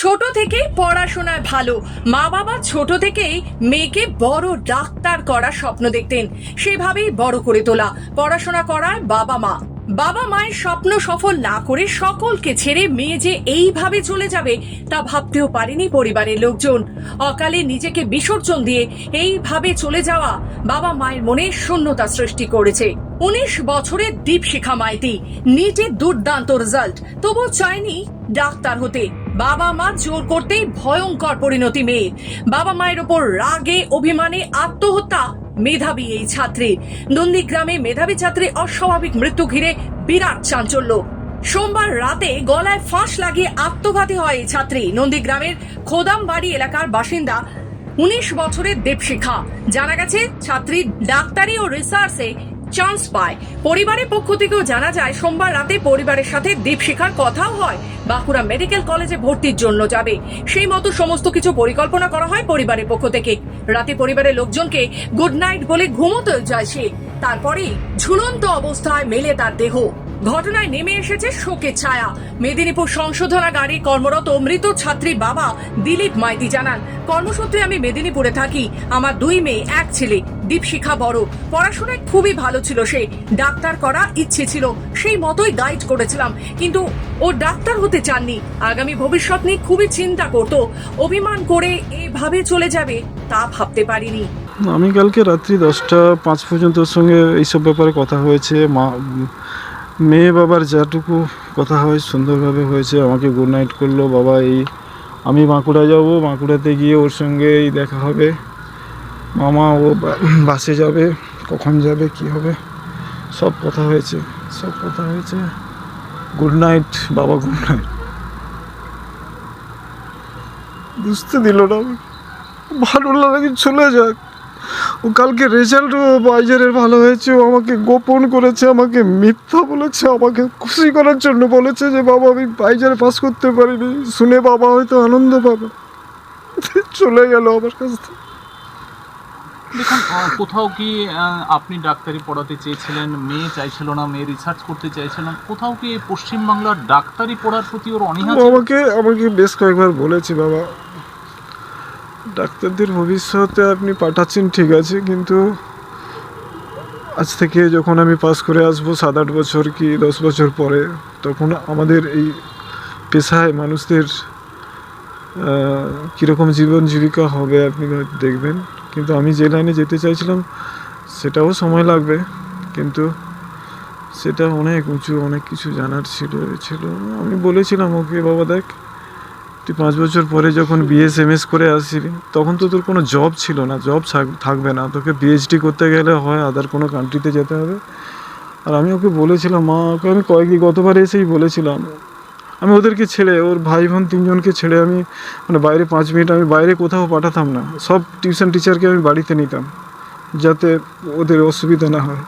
ছোট থেকেই পড়াশোনায় ভালো। মা বাবা ছোট থেকেই মেয়েকে বড় ডাক্তার করার স্বপ্ন দেখতেন। সেভাবেই বড় করে তোলা, পড়াশোনা করার বাবা মা বাবা মায়ের স্বপ্ন সফল না করে সকলকে ছেড়ে মেয়ে যে এইভাবে চলে যাবে তা ভাবতেও পারেনি পরিবারের লোকজন। অকালে নিজেকে বিসর্জন দিয়ে এইভাবে চলে যাওয়া বাবা মায়ের মনে শূন্যতা সৃষ্টি করেছে। উনিশ বছরের দীপশিখা মাইতি, নিটে দুর্দান্ত রেজাল্ট তবু চায়নি ডাক্তার হতে। বাবা মা জোর করতেই ভয়ঙ্কর পরিণতি মেয়ে। বাবা মায়ের ওপর রাগে, অভিমানে আত্মহত্যা মেধাবী এই ছাত্রী। নন্দীগ্রামে মেধাবী ছাত্রী অস্বাভাবিক মৃত্যু ঘিরে বিরাট চাঞ্চল্য। সোমবার রাতে গলায় ফাঁস লাগিয়ে আত্মঘাতী হয় এই ছাত্রী। নন্দীগ্রামের খোদামবাড়ি এলাকার বাসিন্দা উনিশ বছরের দেবশিখা। জানা গেছে, ছাত্রী ডাক্তারি ও রিসার্চে চান্স পায়। পরিবারের পক্ষ থেকেও জানা যায়, সোমবার রাতে পরিবারের সাথে দীপশিখার কথাও হয়। বাঁকুড়া মেডিকেল কলেজে ভর্তির জন্য যাবে। সেই মতো সমস্ত কিছু পরিকল্পনা করা হয় পরিবারের পক্ষ থেকে। রাতে পরিবারের লোকজনকে গুড নাইট বলে ঘুমোতে যায় সে। তারপরেই ঝুলন্ত অবস্থায় মেলে তার দেহ। ঘটনায় নেমে এসেছে শোকের ছায়া। মেদিনীপুর সংশোধনাগারে কর্মরত মৃত ছাত্রী বাবা দিলীপ মাইতি জানান, কর্মসূত্রে আমি মেদিনীপুরে থাকি। আমার দুই মেয়ে, এক ছেলে, দীপশিখা বড়। পড়াশোনায় খুবই ভালো ছিল সে। ডাক্তার করা ইচ্ছে ছিল, সেই মতোই গাইড করেছিলাম। কিন্তু ও ডাক্তার হতে চাননি। আগামী ভবিষ্যৎ নিয়ে খুবই চিন্তা করত। অভিমান করে এভাবে চলে যাবে তা ভাবতে পারিনি। আমি কালকে রাত্রি দশটা পাঁচ পর্যন্ত সঙ্গে এইসব ব্যাপারে কথা হয়েছে। মা মেয়ে বাবার যাটুকু কথা হয় সুন্দরভাবে হয়েছে, আমাকে গুড নাইট করল, বাবা, এই আমি বাঁকুড়া যাব, বাঁকুড়াতে গিয়ে ওর সঙ্গে এই দেখা হবে। মামা, ও বাসে যাবে, কখন যাবে, কি হবে? সব কথা হয়েছে, সব কথা হয়েছে। গুড নাইট বাবা গুড নাইট বুঝতে দিল না ভালো লাগে, চলে যাক। কালকে রেজাল্টও বাইজারের ভালো হয়েছে। ও আমাকে গোপন করেছে আমাকে মিথ্যা বলেছে আমাকে খুশি করার জন্য বলেছে যে বাবা আমি বাইজারে পাস করতে পারিনি। শুনে বাবা হয়তো আনন্দ পাবে। চলে গেল আমার কাছ থেকে। দেখুন কোথাও কি আপনি ডাক্তারি পড়াতে চেয়েছিলেন? মেয়ে চাইছিল না মেয়ে রিসার্চ করতে চাইছিলেন কোথাও কি পশ্চিমবাংলার ডাক্তারি পড়ার প্রতি ওর অনীহা আমাকে আমাকে বেশ কয়েকবার বলেছে বাবা। ডাক্তারদের ভবিষ্যতে আপনি পাঠাচ্ছেন, ঠিক আছে, কিন্তু আজ থেকে যখন আমি পাস করে আসব সাত আট বছর কি দশ বছর পরে, তখন আমাদের এই পেশায় মানুষদের কীরকম জীবন জীবিকা হবে আপনি দেখবেন। কিন্তু আমি যে লাইনে যেতে চাইছিলাম, সেটাও সময় লাগবে, কিন্তু সেটা অনেক উঁচু, অনেক কিছু জানার ছিল ছিল। আমি বলেছিলাম, ওকে, বাবা দেখ তুই পাঁচ বছর পরে যখন বিএস এম এস করে আসবি, তখন তো তোর কোনো জব ছিল না জব থাকবে না। তোকে পিএইচডি করতে গেলে হয় আদার কোনো কান্ট্রিতে যেতে হবে। আর আমি ওকে বলেছিলাম, মা, ওকে আমি কয়েকদিন গতবার এসেই বলেছিলাম, আমি ওদেরকে ছেড়ে, ওর ভাই বোন তিনজনকে ছেড়ে আমি মানে বাইরে পাঁচ মিনিট আমি বাইরে কোথাও পাঠাতাম না। সব টিউশন টিচারকে আমি বাড়িতে নিতাম, যাতে ওদের অসুবিধা না হয়।